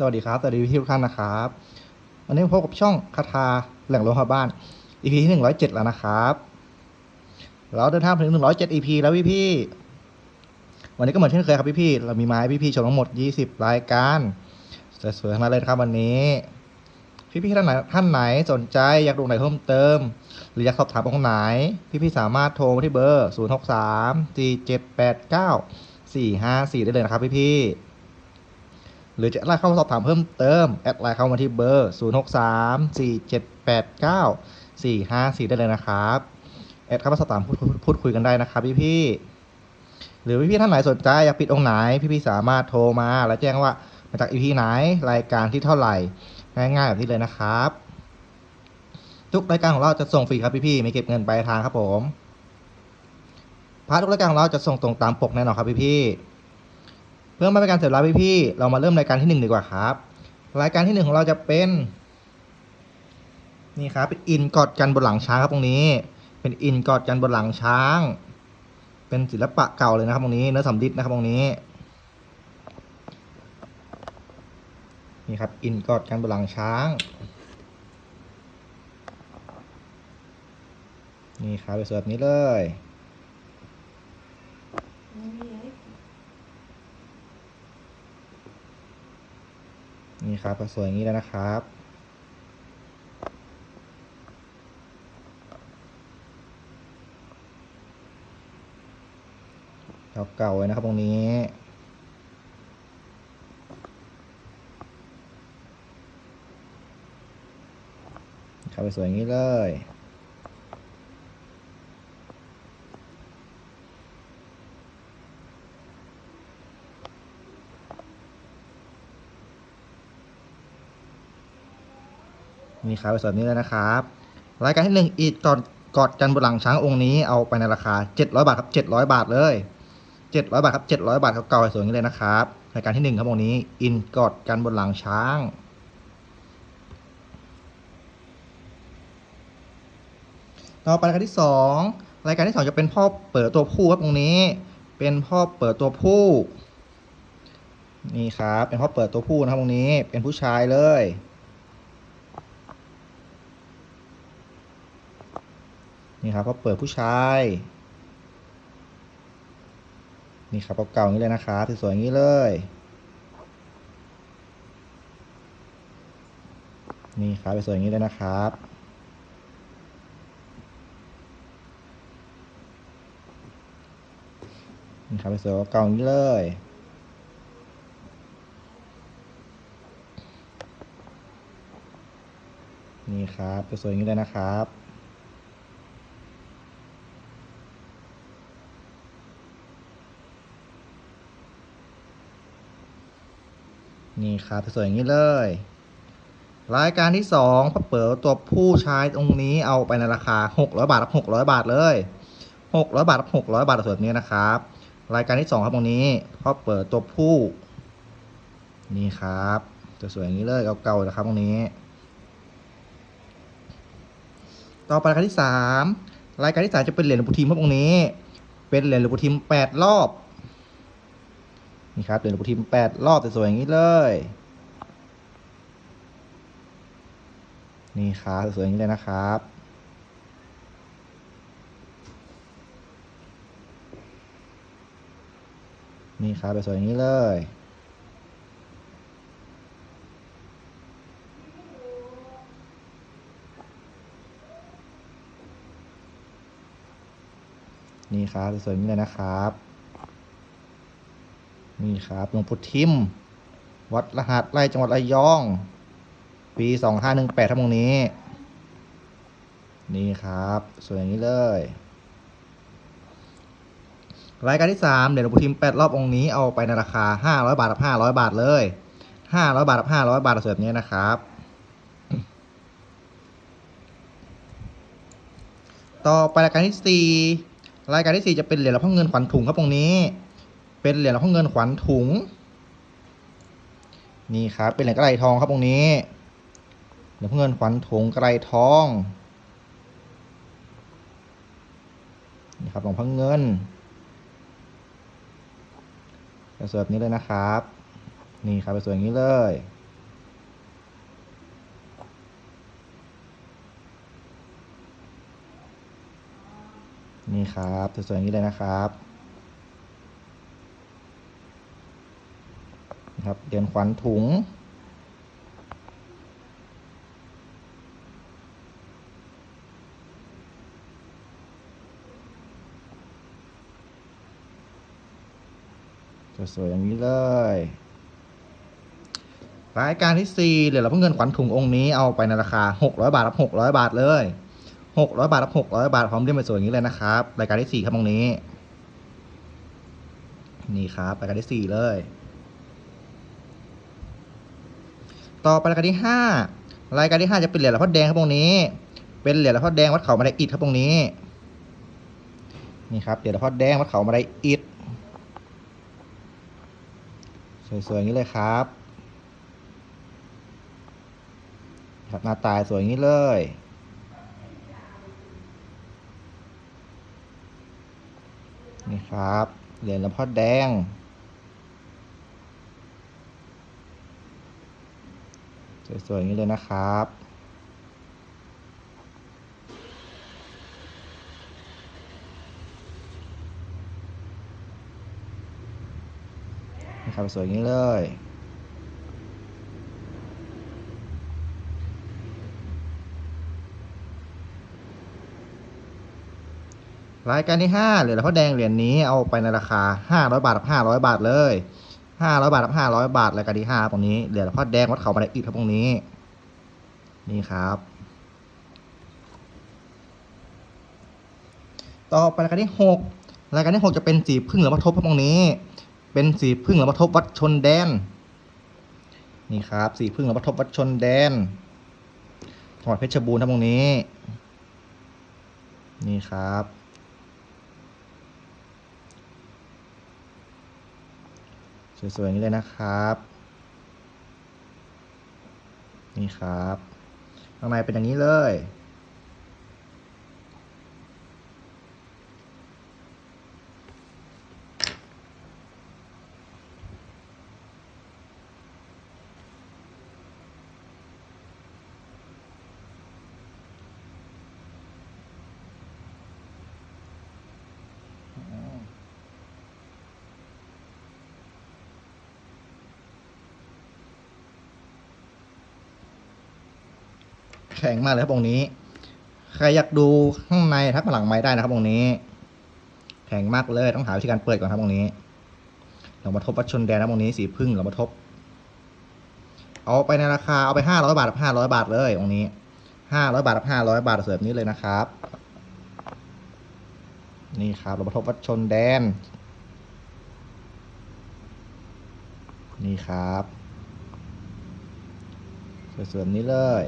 สวัสดีครับ สวัสดีทุกท่านนะครับ วันนี้พบกับช่องคาถาแหล่งโลหะบ้าน EP ที่หนึ่งร้อยเจ็ดแล้วนะครับ เราเดินทางถึงหนึ่งร้อยเจ็ด EP แล้วพี่พี่วันนี้ก็เหมือนเช่นเคยครับพี่พี่เรามีไม้พี่พี่ชมทั้งหมดยี่สิบรายการสวยๆทั้งนั้นเลยครับวันนี้ พี่พี่ท่านไหนท่านไหนสนใจอยากดูไหนเพิ่มเติม หรืออยากสอบถามตรงไหน พี่พี่สามารถโทรมาที่เบอร์0 6 3 4 7 8 9 4 5 4ได้เลยนะครับพี่พี่ หรือจะไลน์เข้ามาสอบถามเพิ่มเติม แอดไลน์เข้ามาที่เบอร์ 0 6 3 4 7 8 9 4 5 4 ได้เลยนะครับ แอดเข้ามาสอบถามพูดพูดคุยกันได้นะครับพี่พี่หรือพี่พี่ท่านไหนสนใจอยากปิดองค์ไหน พี่พี่สามารถโทรมา แล้วแจ้งว่ามาจากอีพีไหนรายการที่เท่าไหร่ ง่ายๆแบบนี้เลยนะครับ ทุกรายการของเราจะส่งฟรีครับพี่พี่ไม่เก็บเงินปลายทางครับผมพาร์ททุกรายการของเราจะส่งตรงตามปกแน่นอนครับพี่พี่ เพื่อไม่เป็นการเสียเวลาพี่ๆเรามาเริ่มรายการที่หนึ่งดีกว่าครับ รายการที่หนึ่งของเราจะเป็นนี่ครับเป็นอินกอดกันบนหลังช้างครับตรงนี้ เป็นอินกอดกันบนหลังช้าง เป็นศิลปะเก่าเลยนะครับ ตรงนี้เนื้อสำริดนะครับตรงนี้นี่ครับอินกอดกันบนหลังช้างนี่ครับไปสวยแบบนี้เลย นี่ครับก็สวยอย่างนี้แล้วนะครับ เก่าๆเลยนะครับตรงนี้ครับไปสวยอย่างนี้เลย นี่ครับไปสวยนี้เลยนะครับ รายการที่หนึ่งอีกกอดกอดกันบนหลังช้างองค์นี้เอาไปในราคา 700 บาทครับ700 บาทเลย 700 บาทครับ700 บาทครับเก่าสวยนี้เลยนะครับรายการที่หนึ่งครับองค์นี้ อินกอดกันบนหลังช้างต่อไปรายการที่สองรายการที่สองจะเป็นพ่อเปิดตัวผู้ครับตรงนี้ เป็นพ่อเปิดตัวผู้นี่ครับเป็นพ่อเปิดตัวผู้นะครับตรงนี้เป็นผู้ชายเลย นี่ครับพ่อเปิดผู้ชาย นี่ครับเก่าๆอย่างนี้เลยนะครับสวยๆอย่างนี้เลย นี่ครับสวยๆอย่างนี้เลยนะครับนี่ครับสวยเก่าอย่างนี้เลยนี่ครับสวยอย่างนี้เลยนะครับ นี่ครับสวยอย่างนี้เลย รายการที่สองพอเปิดตัวผู้ชายตรงนี้เอาไปในราคา 600 บาทรับ600 บาทเลย 600 บาทรับ600 บาทส่วนนี้นะครับ รายการที่สองครับตรงนี้พอเปิดตัวผู้ นี่ครับจะสวยอย่างนี้เลยเก่าๆนะครับตรงนี้ ต่อไปรายการที่สามรายการที่สามจะเป็นเหรียญหลวงปู่ทิมครับตรงนี้ เป็นเหรียญหลวงปู่ทิมแปดรอบ นี่ครับเหรียญหลวงปู่ทิมแปดรอบสวยๆอย่างนี้เลย นี่ครับสวยๆอย่างนี้เลยนะครับนี่ครับสวยๆอย่างนี้เลย นี่ครับสวยๆอย่างนี้เลยนะครับ นี่ครับหลวงปู่ทิม วัดรหัสไร่จังหวัดระยอง ปีสองห้าหนึ่งแปดทั้งตรงนี้ นี่ครับ สวยอย่างนี้เลย รายการที่สามเหรียญหลวงปู่ทิมแปดรอบองค์นี้เอาไปในราคาห้าร้อยบาทกับห้าร้อยบาทเลยห้าร้อยบาทกับห้าร้อยบาทสวยแบบนี้นะครับ ต่อไปรายการที่สี่รายการที่สี่จะเป็นเหรียญหลวงพ่อเงินขวัญถุงครับตรงนี้ เป็นเหรียญหลวงพเงินขวัญถุง นี่ครับเป็นเหรียญกระไรทองครับตรงนี้เหรียญพเงินขวัญถุงกระไรทองนี่ครับหลวงพ่อเงินจะสิร์ฟนี้เลยนะครับ นี่ครับจะสวยอย่างนี้เลยนี่ครับสวยอย่างนี้เลยนะครับ นะครับ เดือนขวัญถุงสวยอย่างนี้เลยรายการที่สี่เหรียญรับเงินขวัญถุงองค์นี้เอาไปในราคา600บาทรับ600บาทเลย600บาทรับ600บาทพร้อมเลี่ยมสวยๆอย่างนี้เลยนะครับ รายการที่สี่ครับตรงนี้ นี่ครับรายการที่สี่เลย ต่อไปรายการที่ห้ารายการที่ห้าจะเป็นเหรียญหลวงพ่อแดงครับตรงนี้ เป็นเหรียญหลวงพ่อแดงวัดเขามาไดอิฐครับตรงนี้ นี่ครับเหรียญหลวงพ่อแดงวัดเขามาไดอิฐสวยๆอย่างนี้เลยครับครับหน้าตาสวยอย่างนี้เลยนี่ครับเหรียญหลวงพ่อแดง สวยๆอย่างนี้เลยนะครับนี่ครับสวยอย่างนี้เลยรายการที่ห้าเหรียญหลวงพ่อแดงเหรียญนี้เอาไปในราคาห้าร้อยบาทกับห้าร้อยบาทเลย ห้าร้อยบาทกับห้าร้อยบาทรายการที่ห้าตรงนี้เหรียญหลวพ่อแดงวัดเขามาได้อีกครับตรงนี้ นี่ครับ ต่อไปรายการที่หกรายการที่หกจะเป็นสีพึ่งหรือมาทบครับตรงนี้ เป็นสีพึ่งหรือมาทบวัดชนแดน นี่ครับสีพึ่งหรือมาทบวัดชนแดนจังหวัดเพชรบูรณ์ครับตรงนี้ นี่ครับ สวยๆอย่างนี้เลยนะครับ นี่ครับข้างในเป็นอย่างนี้เลย แข็งมากเลยครับองค์นี้ ใครอยากดูข้างในทักมาหลังไม้ได้นะครับองค์นี้ แข็งมากเลยต้องหาวิธีการเปิดก่อนครับองค์นี้เรามาทบวัดชนแดนนะองค์นี้สีพึ่งเรามาทบ เอาไปในราคาเอาไปห้าร้อยบาทห้าร้อยบาทเลยองค์นี้ห้าร้อยบาทห้าร้อยบาทเสิร์ฟนี้เลยนะครับ นี่ครับเรามาทบวัดชนแดน นี่ครับสวยๆนี้เลย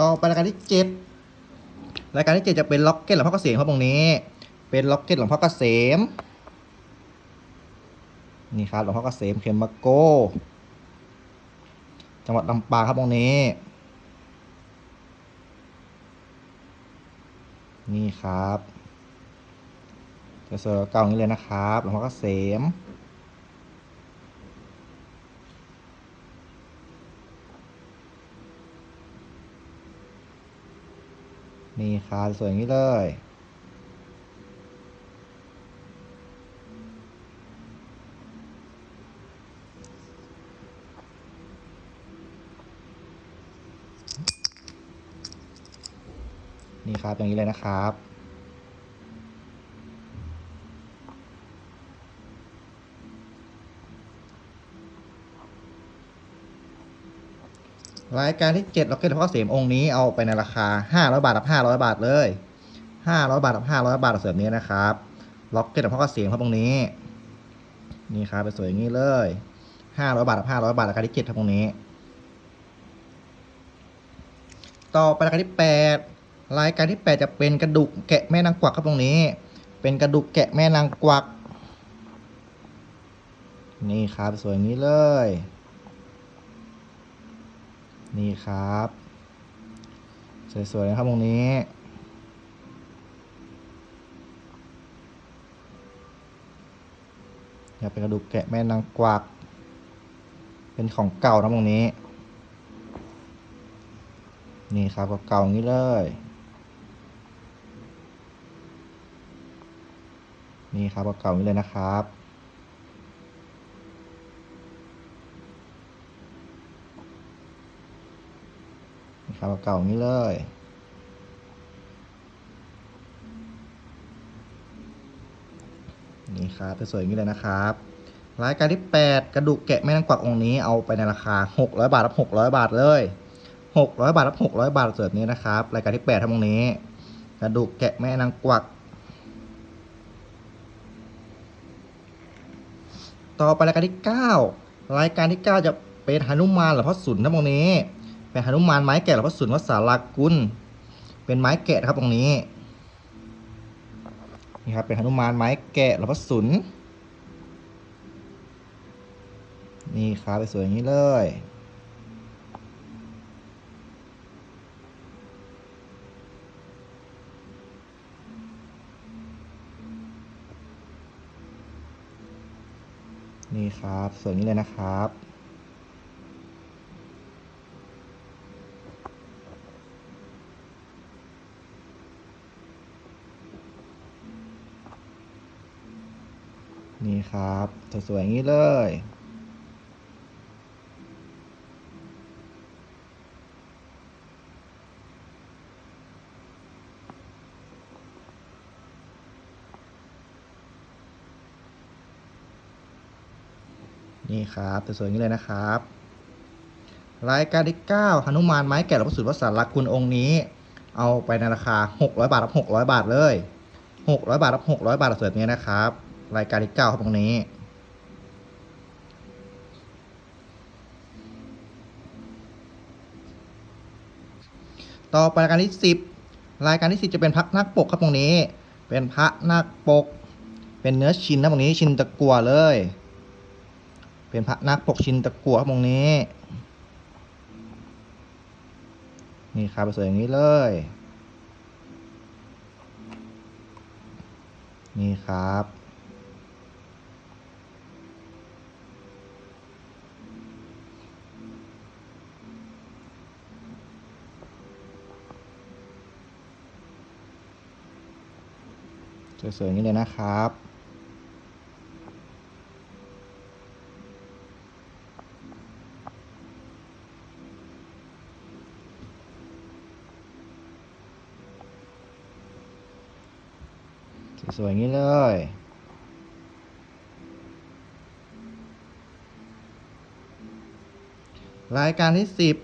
ต่อไปรายการที่เจ็ดรายการที่เจ็ดจะเป็นล็อกเก็ตหลวงพ่อเกษมครับตรงนี้ เป็นล็อกเก็ตหลวงพ่อเกษมนี่ครับหลวงพ่อเกษมเขมมาโก จังหวัดลำปางครับตรงนี้ นี่ครับจะเสวยๆเก่าอย่างนี้เลยนะครับหลวงพ่อเกษม นี่คานสวยอย่างนี้เลย นี่ครับอย่างนี้เลยนะครับ รายการที่เจ็ดล็อกเก็ตหลวงพ่อเสมองค์นี้เอาไปในราคาห้าร้อยบาทกับห้าร้อยบาทเลยห้าร้อยบาทกับห้าร้อยบาทเสริมนี้นะครับล็อกเก็ตหลวงพ่อเสมครับตรงนี้ นี่ครับเป็นสวยอย่างนี้เลยห้าร้อยบาทกับห้าร้อยบาทรายการที่เจ็ดครับตรงนี้ ต่อไปรายการที่แปดรายการที่แปดจะเป็นกระดูกแกะแม่นางกวักครับตรงนี้ เป็นกระดูกแกะแม่นางกวัก นี่ครับสวยอย่างนี้เลย นี่ครับ สวยๆนะครับตรงนี้ อยากเป็นกระดูกแกะแม่นางกวัก เป็นของเก่านะตรงนี้ นี่ครับเก่าๆอย่างนี้เลยนี่ครับเก่าๆอย่างนี้เลยนะครับ นี่ ครับเก่างนี้เลย นี่ครับสวยๆอย่างนี้เลยนะครับรายการที่ 8 กระดูกแกะแม่นางกวักองค์นี้เอาไปในราคา 600 บาทรับ 600 บาทเลย 600 บาทรับ 600 บาทเสิร์ฟนี้นะครับรายการที่ 8ทั้งองค์นี้ กระดูกแกะแม่นางกวัก ต่อไปรายการที่ 9 รายการที่ 9 จะเป็นหนุมานหรือพ่อสุนทั้งองค์นี้ เป็นหนุมานไม้แกะหรือพ่อสุนวัดสารากุลเป็นไม้แกะครับตรงนี้นี่ครับเป็นหนุมานไม้แกะหรือพ่อสุนนี่ครับไปสวยอย่างนี้เลยนี่ครับสวยอย่างนี้เลยนะครับ ครับสวยๆอย่างนี้เลยนี่ครับสวยๆอย่างนี้เลยนะครับ รายการที่9หนุมานไม้แกะหลวงพ่อสุดวัดสารลักคุณองค์นี้ เอาไปในราคา 600 บาทรับ 600 บาทเลย 600 บาทรับ 600 บาทสวยๆนี้นะครับ รายการที่9ครับตรงนี้ ต่อไปรายการที่10รายการที่10จะเป็นพักนักปกครับตรงนี้ เป็นพระนักปก เป็นเนื้อชิ้นนะตรงนี้ชิ้นตะกัวเลย เป็นพระนักปกชินตะกัวครับตรงนี้ นี่ครับสวยอย่างนี้เลยนี่ครับ สวยๆอย่างนี้เลยนะครับ สวยๆอย่างนี้เลยรายการที่สิบ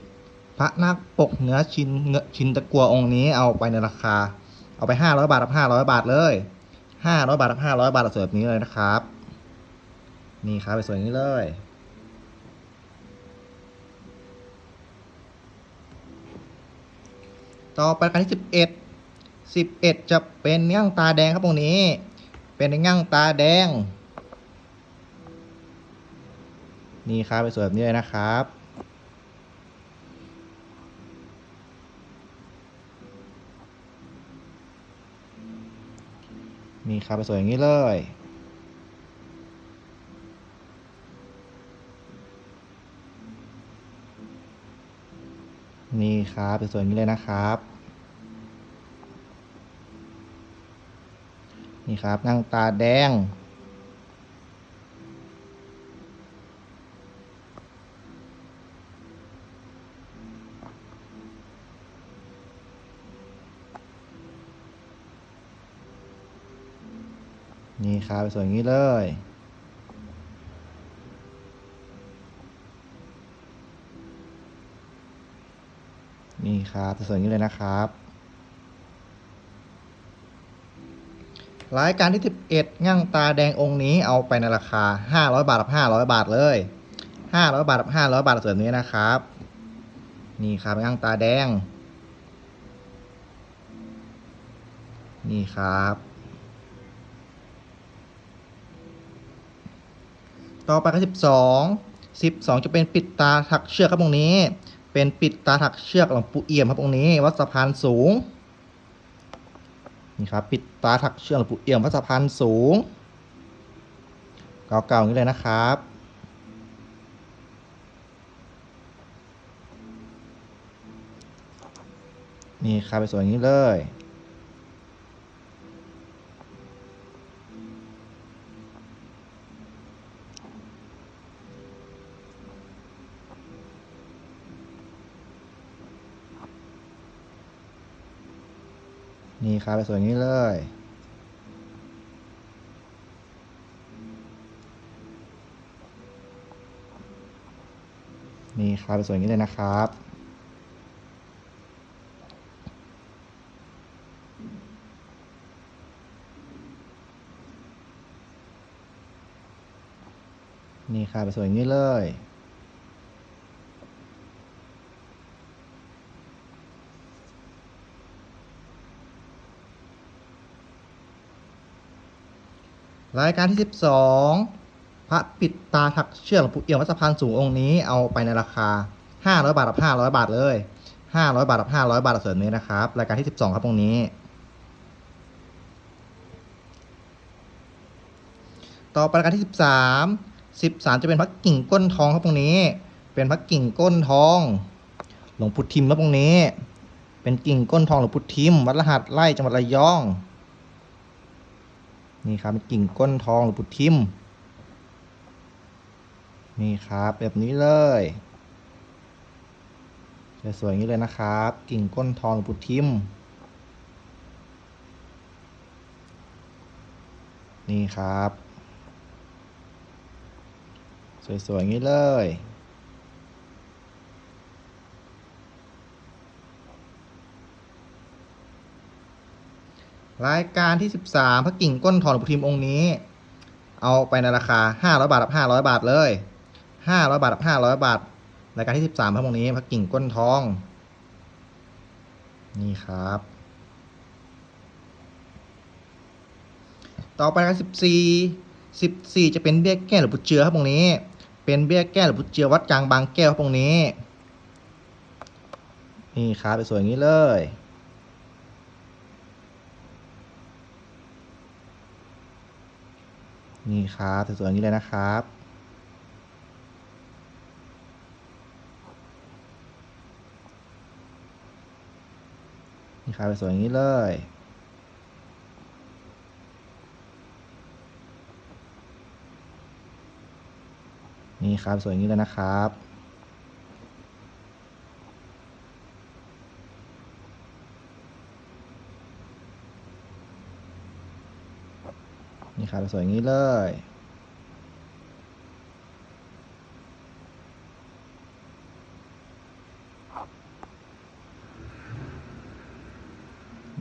พระนาคปกเนื้อชินเนื้อชินตะกัวองค์นี้เอาไปในราคา เอาไปห้าร้อยบาทรับห้าร้อยบาทเลย ห้าร้อยบาทรับห้าร้อยบาทสวยแบบนี้เลยนะครับ นี่ครับไปสวยนี้เลย ต่อไปรายการที่สิบเอ็ดสิบเอ็ดจะเป็นย่างตาแดงครับตรงนี้ เป็นย่างตาแดง นี่ครับไปสวยแบบนี้เลยนะครับ นี่ครับไปสวยอย่างนี้เลย นี่ครับไปสวยอย่างนี้เลยนะครับ นี่ครับนั่งตาแดง นี่ครับสวยอย่างนี้เลย นี่ครับสวยอย่างนี้เลยนะครับรายการที่ 11ง่างตาแดงองค์นี้เอาไปในราคา 500 บาทกับ500 บาทเลย 500 บาทกับ500 บาทส่วนนี้นะครับ นี่ครับง่างตาแดง นี่ครับ ต่อไปก็12 12จะเป็นปิดตาถักเชือกครับตรงนี้ เป็นปิดตาถักเชือกหลวงปู่เอี่ยมครับตรงนี้ วัดสะพานสูงนี่ครับปิดตาถักเชือกหลวงปู่เอี่ยมวัดสะพานสูงเก่าๆอย่างนี้เลยนะครับนนี่ครับไปสวยอย่างนี้เลย นี่ครับไปสวยอย่างนี้เลย นี่ครับไปสวยอย่างนี้เลยนะครับนี่ครับไปสวยอย่างนี้เลย รายการที่ 12 พระปิดตาถักเชือกหลวงปู่เอี่ยมวัดสะพานสูงองค์นี้เอาไปในราคา 500 บาทกับ 500 บาทเลย 500 บาทกับ 500 บาทเสริมนี้นะครับ รายการที่ 12 ครับตรงนี้ ต่อไปรายการที่ 13 13 จะเป็นพระกิ่งก้นทองครับตรงนี้ เป็นพระกิ่งก้นทอง หลวงพุทธิมครับตรงนี้ เป็นกิ่งก้นทองหลวงพุทธิมวัดรหัสไร่จังหวัดระยอง นี่ครับกิ่งก้นทองหรือพุทิมนี่ครับ แบบนี้เลยสวยๆอย่างนี้เลยนะครับ กิ่งก้นทองหรือพุทิมนี่ครับ สวยๆอย่างนี้เลย รายการที่ 13 พระกิ่งก้นทองหลวงพุทิมองค์นี้ เอาไปในราคา 500 บาทกับ500 บาทเลย 500 บาทกับ500 บาท รายการที่ 13 พระองค์นี้ พระกิ่งก้นทอง นี่ครับ ต่อไปการ14 14 จะเป็นเบี้ยแก้หรือพุจเจือครับตรงนี้ เป็นเบี้ยแก้หรือพุจเจือวัดกลางบางแก้วครับตรงนี้ นี่ครับสวยอย่างนี้เลย นี่ครับสวยๆอย่างนี้เลยนะครับนี่ครับสวยๆอย่างนี้เลยนี่ครับสวยอย่างนี้เลยนะครับ ครับสวยอย่างนี้เลย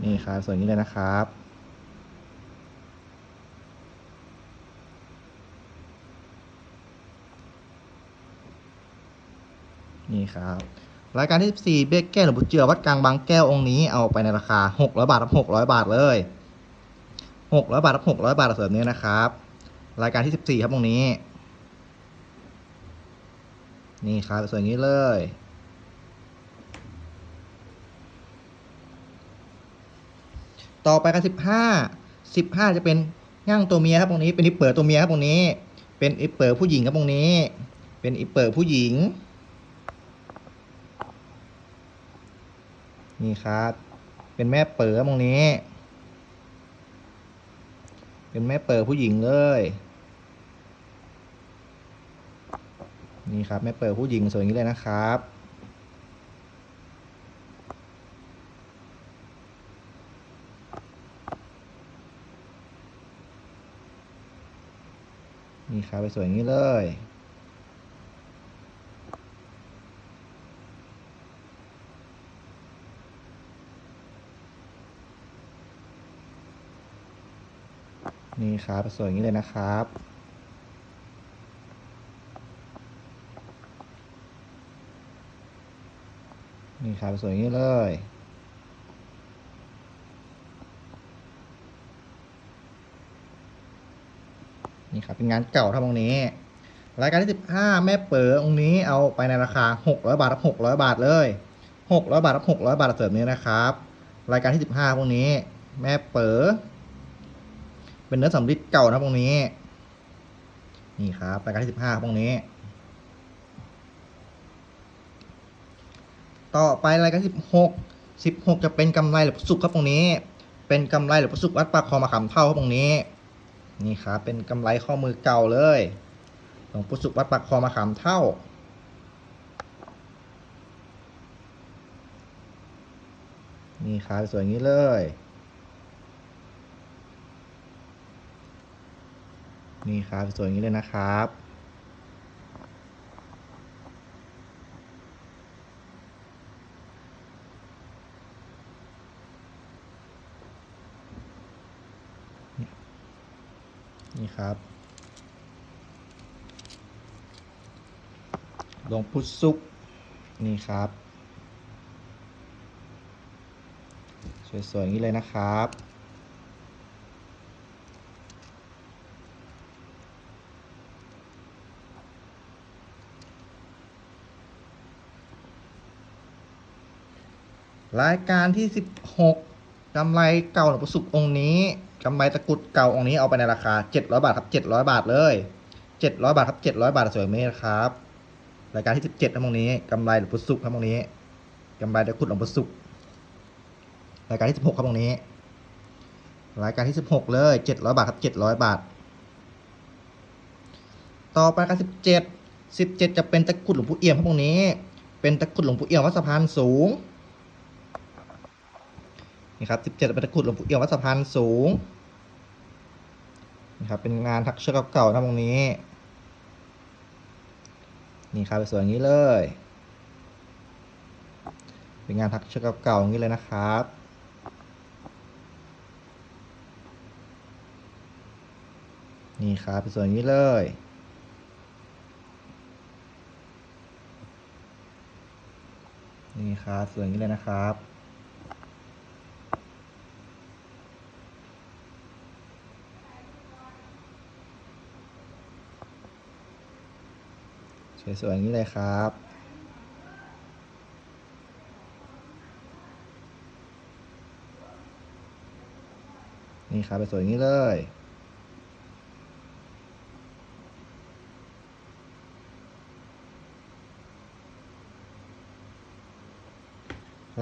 นี่ครับสวยอย่างนี้เลยนะครับนี่ครับรายการที่ 14 เบี้ยแก้วหรือบุญเจือวัดกลางบางแก้วองค์นี้เอาไปในราคา600บาทรับ600 บาทเลย 600บาทรับ600บาทเสริมนี้นะครับ รายการที่14ครับตรงนี้ นี่ครับสวยอย่างนี้เลย ต่อไปกัน15 15จะเป็นย่างตัวเมียครับตรงนี้ เป็นอิปเปิดตัวเมียครับตรงนี้ เป็นอิปเปิดผู้หญิงครับตรงนี้ เป็นอิปเปิดผู้หญิง นี่ครับ เป็นแม่เปิดตรงนี้ เป็นแม่เปิดผู้หญิงเลย นี่ครับแม่เปิดผู้หญิงสวยอย่างนี้เลยนะครับ นี่ครับไปสวยอย่างนี้เลย นี่ ครับ สวยอย่างนี้เลยนะครับ นี่ครับสวยอย่างนี้เลยนี่ครับเป็นงานเก่าทั้งองนี้ รายการที่ 15 แม่เป๋อองนี้เอาไปในราคา 600 บาทรับ 600 บาทเลย 600 บาทรับ 600 บาทเสริมนี้นะครับ รายการที่ 15พวกนี้ แม่เป๋อ เป็นเนื้อสำริดเก่านะพวกนี้ นี่ครับรายการที่สิบห้าพวกนี้ ต่อไปรายการสิบหกสิบหกจะเป็นกำไรหรือสุกครับตรงนี้ เป็นกำไรหรือสุกวัดปากคอมาขำเท่าครับตรงนี้ นี่ครับเป็นกำไรข้อมือเก่าเลยหลวงปู่สุกวัดปากคอมาขำเท่านี่ครับสวยอย่างนี้เลย นี่ครับสวยอย่างนี้เลยนะครับ นี่ครับหลวงพุทธซุก นี่ครับ สวยๆอย่างนี้เลยนะครับ รายการที่ 16กำไรเก่าหลวงปู่สุของค์นี้กำไรตะกุดเก่าองค์นี้เอาไปในราคา 700 บาทครับ 700 บาทเลย 700 บาทครับ 700 บาทสวยไหมครับ รายการที่ 17ครับองค์นี้กำไรหลวงปู่สุครับองค์นี้กำไรตะกุดหลวงปู่สุรายการที่ 16 ครับองค์นี้ รายการที่ 16 เลย 700 บาทครับ 700 บาท ต่อไปการ17 17 จะเป็นตะกุดหลวงปู่เอี่ยมครับองค์นี้ เป็นตะกุดหลวงปู่เอี่ยมวัดสะพานสูง ครับ17เป็นตะกุดหลวงปู่เอี่ยมวัดสะพานสูงนี่ครับเป็นงานทักเชือกเก่าๆนะตรงนี้ นี่ครับสวยอย่างนี้เลย เป็นงานทักเชือกเก่าๆอย่างนี้เลยนะครับนี่ครับสวยอย่างนี้เลย นี่ครับสวยอย่างนี้เลยนะครับ สวยๆอย่างนี้เลยครับ นี่ครับสวยๆอย่างนี้เลย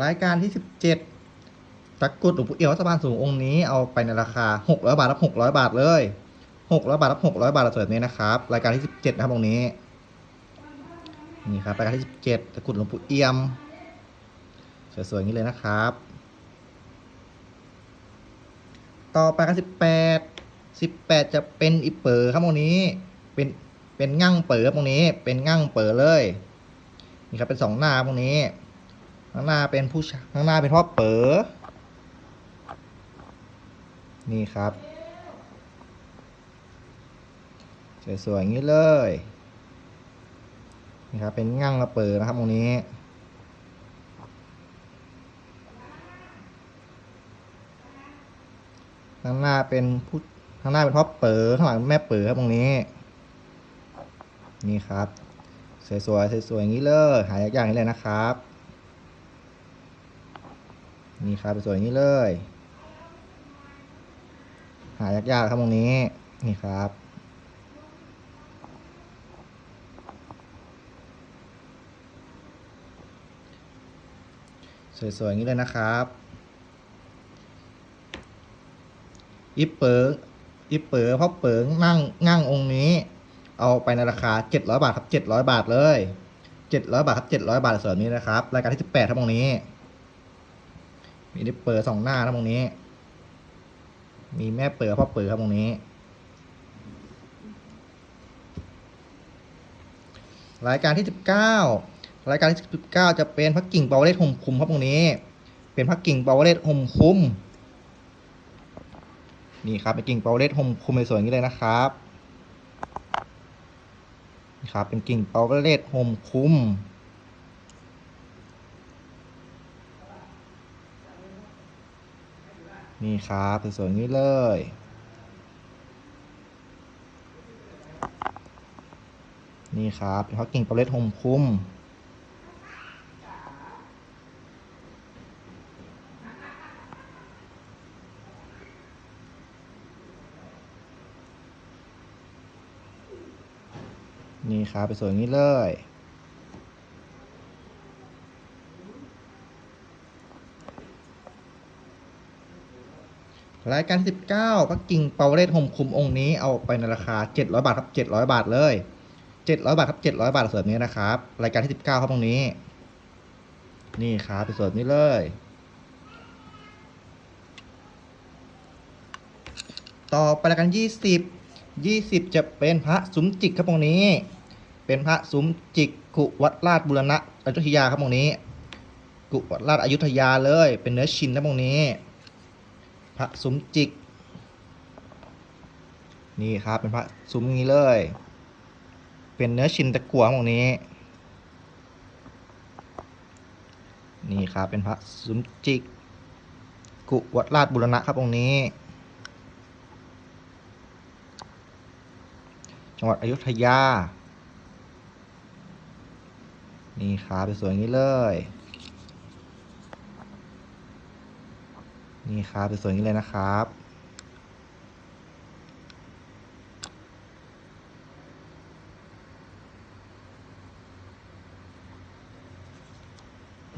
รายการที่ 17ตะกรุดหลวงปู่เอี่ยววัดสะพานสูงองค์นี้เอาไปในราคา 600 บาทรับ 600 บาทเลย 600 บาทรับ 600 บาทสวยนี้นะครับ รายการที่ 17 นะครับองค์นี้ นี่ครับรายการที่17ตะกรุดหลวงปู่เอี่ยม สวยๆอย่างนี้เลยนะครับ ต่อไปกัน18 18จะเป็นอีเป๋อครับตรงนี้ เป็นเป็นงั่งเป๋อตรงนี้ เป็นงั่งเป๋อเลย นี่ครับเป็นสองหน้าตรงนี้ข้างหน้าเป็นผู้ชข้างหน้าเป็นพ่อเป๋อนี่ครับสวยๆอย่างนี้เลย นี่ครับเป็นงั่งกระเปิดนะครับตรงนี้ ข้างหน้าเป็นผู้ข้างหน้าเป็นพ่อเป๋อข้างหลังแม่เป๋อครับตรงนี้ นี่ครับ สวยๆสวยๆอย่างนี้เลยหายากๆอย่างนี้เลยนะครับ นี่ครับสวยอย่างนี้เลย หายากๆครับตรงนี้นี่ครับ สวยๆอย่างนี้เลยนะครับอิปเปิงอิปเปิงพ่อเปิงนั่งนั่งองค์นี้ เอาไปในราคา 700 บาทครับ 700 บาทเลย 700 บาทครับ 700 บาทส่วนนี้นะครับ รายการที่ 18 ครับตรงนี้ มีอิปเปิงสองหน้าครับตรงนี้ มีแม่เปิงพ่อเปิงครับตรงนี้ รายการที่ 19 รายการที่19 จะเป็นพักกิ่งเปาวเลตห่มคุมครับตรงนี้ เป็นพักกิ่งเปาวเลตห่มคุม นี่ครับเป็นกิ่งเปาเลตห่มคุมในสวยอย่างนี้เลยนะครับนี่ครับเป็นกิ่งเปาเลตห่มคุมนี่ครับสวยๆอย่างนี้เลย นี่ครับเป็นพักกิ่งเปาเลตห่มคุม ครับไปสวยอางนี้เลย รายการ 19ปักกิ่งเปาเลตห่มคุมองค์นี้เอาไปในราคา 700 บาทครับ 700 บาทเลย 700 บาทครับ 700 บาทเสิร์ฟนี้นะครับ รายการที่ 19 ครับตรงนี้ นี่ครับไปสวยนี้เลยต่อไปรายกัน 20 20 จะเป็นพระสุมจิกครับตรงนี้ เป็นพระสุมจิกกุวัดราชบุรณะอยุธยาครับตรงนี้ กุวัดราชอยุธยาเลย เป็นเนื้อชินครับตรงนี้ พระสุมจิก นี่ครับเป็นพระสุมนี้เลย เป็นเนื้อชินตะกั่วตรงนี้ นี่ครับเป็นพระสุมจิก กุวัดราชบุรณะครับตรงนี้จังหวัดอยุธยา นี่ครับสวยๆอย่างนี้เลย นี่ครับสวยๆอย่างนี้เลยนะครับ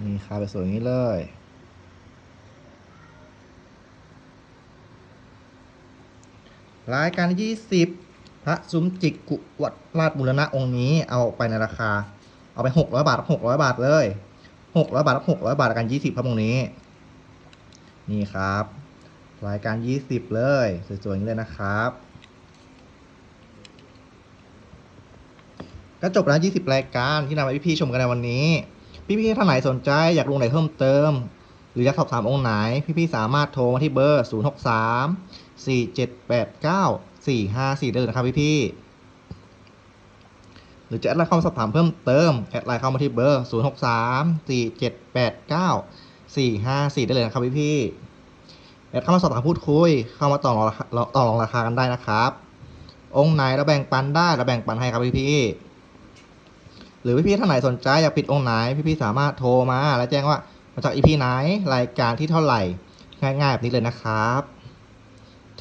นี่ครับสวยๆอย่างนี้เลยรายการที่20 พระซุ้มจิกกุวัดราชบุรณะองค์นี้เอาไปในราคา เอาไป600บาท600บาทเลย600บาท600บาทรายการ20ครับตรงนี้ นี่ครับ รายการ20เลยสวยๆอย่างนี้เลยนะครับก็จบแล้ว20รายการที่นำมาให้พี่ๆชมกันในวันนี้ พี่ๆท่านไหนสนใจอยากลงไหนเพิ่มเติม หรืออยากสอบถามองค์ไหน พี่ๆสามารถโทรมาที่เบอร์ 063 4789 454ได้เลยนะครับพี่ๆ รือจะแอดไลน์เข้ามาสอบถามเพิ่มเติม แอดไลน์เข้ามาที่เบอร์ 063 4789 454 ได้เลยนะครับพี่ๆแอดเข้ามาสอบถามพูดคุย เข้ามาต่อรองราคาต่อรองราคากันได้นะครับ องค์ไหนเราแบ่งปันได้เราแบ่งปันให้ครับพี่ๆหรือพี่ๆท่านไหนสนใจอยากปิดองค์ไหนพี่ๆสามารถโทรมา และแจ้งว่ามาจากอีพีไหนรายการที่เท่าไหร่ง่ายๆแบบนี้เลยนะครับ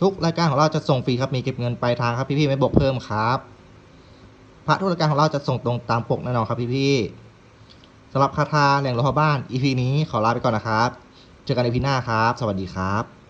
ทุกรายการของเราจะส่งฟรีครับมีเก็บเงินปลายทางครับพี่ๆไม่บวกเพิ่มครับ พระทุรการของเราจะส่งตรงตามปกแน่นอนครับพี่ๆสำหรับคาถาแหล่งโลหะบ้าน EP นี้ขอลาไปก่อนนะครับ เจอกันในพีหน้าครับ สวัสดีครับ